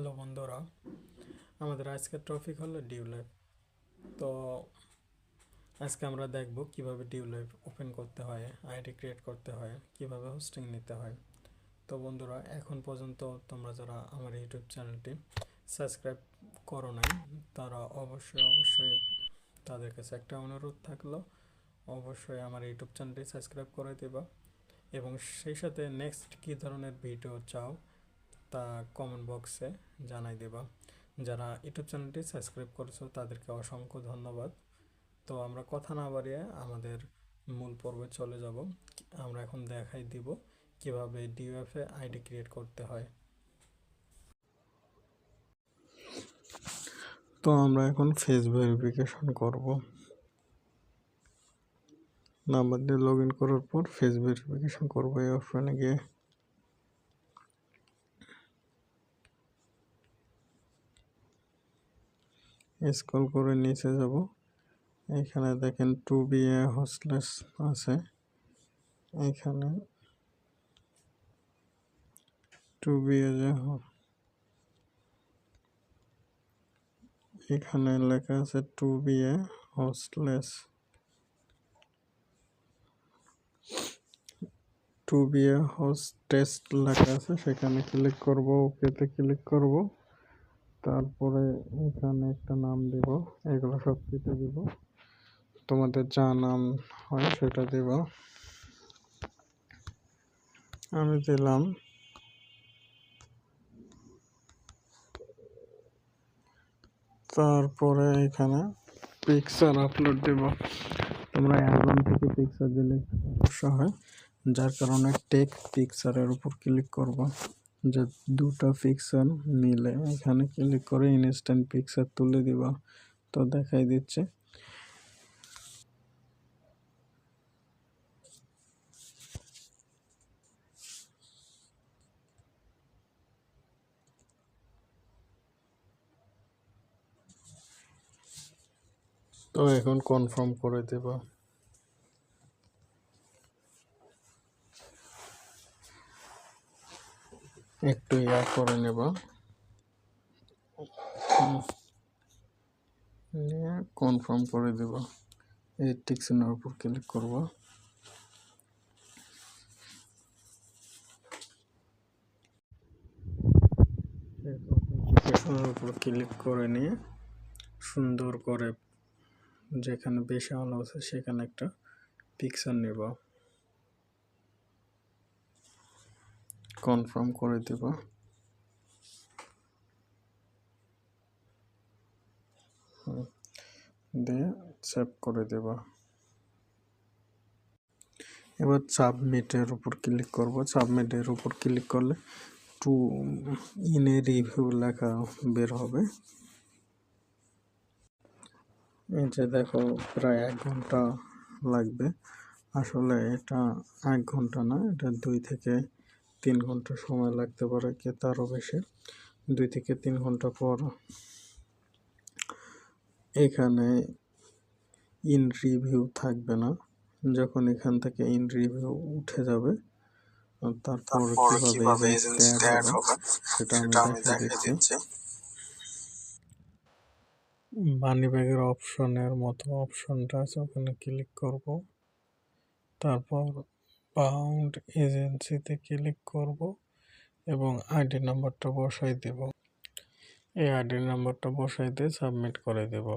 Hello বন্ধুরা, আমাদের আজকের টপিক হলো ডিউ লাইভ তো আজকে আমরা দেখব কীভাবে ডিউ লাইভ ওপেন করতে হয় আইডি ক্রিয়েট করতে হয়, কীভাবে হোস্টিং নিতে হয়। তো বন্ধুরা, এখন পর্যন্ত তোমরা যারা আমার ইউটিউব চ্যানেলটি সাবস্ক্রাইব করো নাই, তারা অবশ্যই অবশ্যই তাদের কাছে একটা অনুরোধ থাকল, অবশ্যই আমার ইউটিউব চ্যানেলটি সাবস্ক্রাইব করে দেবা। এবং সেই সাথে নেক্সট কী ধরনের ভিডিও চাও তা কমেন্ট বক্সে জানাই দেবা। যারা ইউটিউব চ্যানেলটি সাবস্ক্রাইব করেছ, তাদেরকে অসংখ্য ধন্যবাদ। তো আমরা কথা না বাড়িয়ে আমাদের মূল পর্বে চলে যাব। আমরা এখন দেখাই দিব কীভাবে ডিউএফে আইডি ক্রিয়েট করতে হয়। তো আমরা এখন ফেস ভেরিফিকেশন করব। নাম্বার দিয়ে লগ ইন করার পর ফেস ভেরিফিকেশন করব এই অপশনে গিয়ে। স্ক্রল করে নিচে যাব। এখানে দেখেন টু বি এ হোস্টলেস আছে। এখানে টু বি এ যে এখানে লেখা আছে to be a hostless. To be a host test লেখা আছে, সেখানে ক্লিক করব ওকেতে ক্লিক করব। তারপরে এখানে একটা নাম দিব, এগুলো সব কিছু দিব। তোমাদের যা নাম হয় সেটা দিব। আমি দিলাম। তারপরে এখানে পিকচার আপলোড দেব। তোমরা অ্যালবাম থেকে পিকচার দিলে সমস্যা হয়, যার কারণে টেক পিকচারের উপর ক্লিক করব। যে দুটো পিক্সেল মিলে, এখানে ক্লিক করে ইনস্ট্যান্ট পিকচার তুলে দিবা। তো দেখাই দিচ্ছে। তো এখন কনফার্ম করে দেবা। একটু ইয়া করে নেব। কনফার্ম করে দেব। এই টিকসিনের উপর ক্লিক করব। উপর ক্লিক করে নিয়ে সুন্দর করে যেখানে বেশি আলো আছে সেখানে একটা পিকচার নেব। কনফার্ম করে দেব। দিয়ে সেভ করে দেব। এবার সাবমিটের উপর ক্লিক করব। সাবমিটের উপর ক্লিক করলে টু ইনে রিভিউ লেখা বের হবে। এই যে দেখো, প্রায় এক ঘণ্টা লাগবে। আসলে এটা এক ঘণ্টা না, এটা দুই থেকে তিন ঘণ্টা সময় লাগতে পারে কে তারও বেশি। দুই থেকে তিন ঘণ্টা পর এখানে ইন রিভিউ থাকবে না। যখন এখান থেকে ইন রিভিউ উঠে যাবে তারপর কীভাবে সেটা আমি দেখা দিচ্ছি। মানি ব্যাগের অপশনের মতো অপশনটা আছে ওখানে ক্লিক করব। তারপর পাউন্ড এজেন্সিতে ক্লিক করব এবং আইডি নাম্বারটা বসাই দেব। এই আইডি নাম্বারটা বসাই দিয়ে সাবমিট করে দেব।